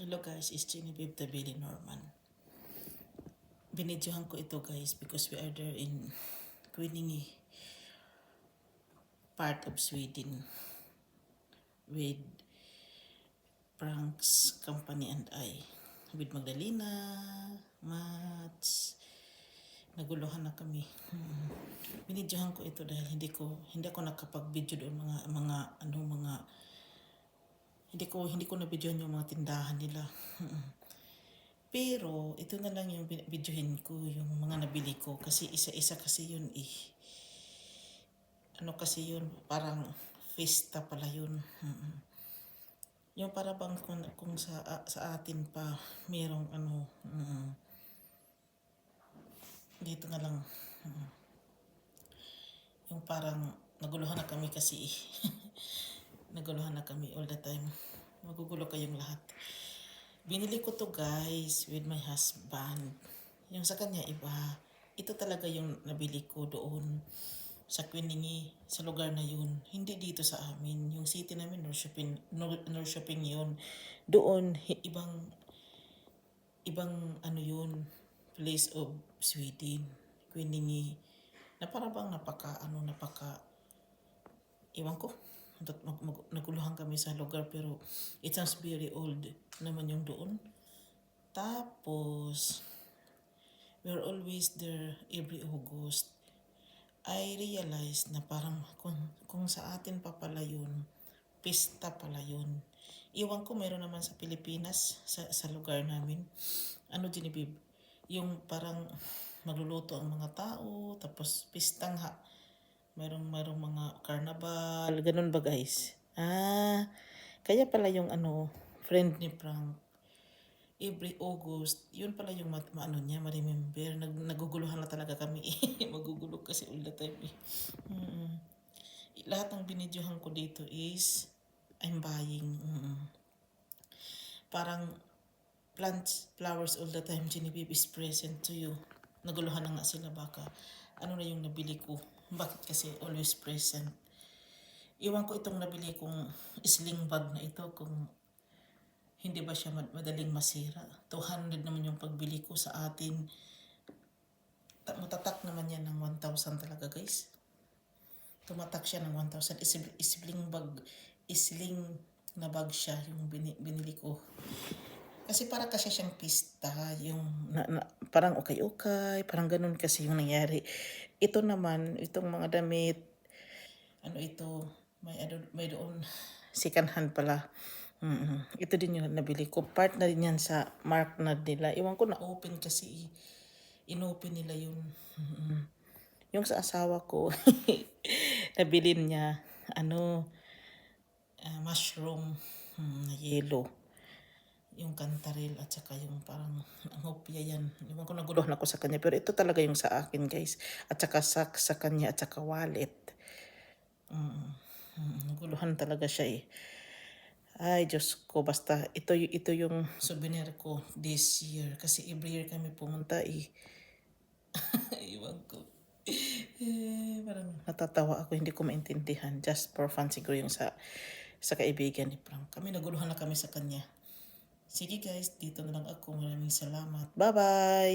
Hello guys, it's Genevieve the Billy Norman. Binidyohan ko ito guys because we are there in Quinningi, part of Sweden with Frank's company and I. With Magdalena, Mats, naguluhan na kami. Hmm. Binidyohan ko ito dahil hindi ko hindi ako nakapag-video doon mga mga ano mga hindi ko hindi ko na videohan yung mga tindahan nila. Pero ito na lang yung videohin ko yung mga nabili ko kasi isa-isa kasi yun eh. Ano kasi yun parang festa pala yun. Yung para bang kung, kung sa sa atin pa merong ano mm, dito na lang mm, yung parang naguluhan na kami kasi eh. naguluhan na kami all the time. Magugulo kayong lahat. Binili ko to guys with my husband. Yung sa kanya iba. Ito talaga yung nabili ko doon sa Quiningi, sa lugar na yun. Hindi dito sa amin. Yung city namin, North Shopping, North, Shopping yun. Doon, ibang, ibang ano yun, place of Sweden. Quiningi. Na para bang napaka, ano, napaka, iwan ko. Mag- mag- naguluhan kami sa lugar pero it sounds very old naman yung doon. Tapos, we're always there every August. I realized na parang kung, kung sa atin pa pala yun, pista pala yun. Iwan ko meron naman sa Pilipinas, sa, sa lugar namin. Ano Genevieve? Yung parang magluluto ang mga tao, tapos pistang ha, Merong, merong mga carnival, ganun ba guys? Ah, kaya pala yung ano, friend ni Frank, every August, yun pala yung mat, maano niya, ma-remember. Nag, naguguluhan na talaga kami. Magugulo kasi all the time eh. Mm. Lahat ng binidyohan ko dito is, I'm buying. Mm. Parang, plants, flowers all the time, Genevieve is present to you. Naguluhan na nga sila baka. Ano na yung nabili ko? Bakit kasi always present? Iwan ko itong nabili kong sling bag na ito kung hindi ba siya mad- madaling masira. 200 naman yung pagbili ko sa atin. Ta- Matatak naman yan ng 1,000 talaga guys. Tumatak siya ng 1,000. Isib- Isling bag, isling na bag siya yung bini- binili ko. Kasi para kasi siyang pista, yung na, na- parang okay-okay, parang ganun kasi yung nangyari. Ito naman, itong mga damit, ano ito, may, ano, may doon, second hand pala. mm Ito din yung nabili ko. Part na rin yan sa mark na nila. Iwan ko na open kasi inopen nila yun. Mm-mm. Yung sa asawa ko, nabili niya, ano, ah, mushroom na yellow yung kantaril at saka yung parang ang yan. Ewan ko naguluhan ako sa kanya. Pero ito talaga yung sa akin guys. At saka sak sa kanya at saka wallet. Mm, mm, naguluhan talaga siya eh. Ay, Diyos ko, basta ito, ito yung souvenir ko this year. Kasi every year kami pumunta eh. Iwan ko. Eh, parang natatawa ako, hindi ko maintindihan. Just for fun siguro yung sa, sa kaibigan ni Frank. Kami naguluhan na kami sa kanya. Sige guys, dito na lang ako. Maraming salamat. Bye-bye!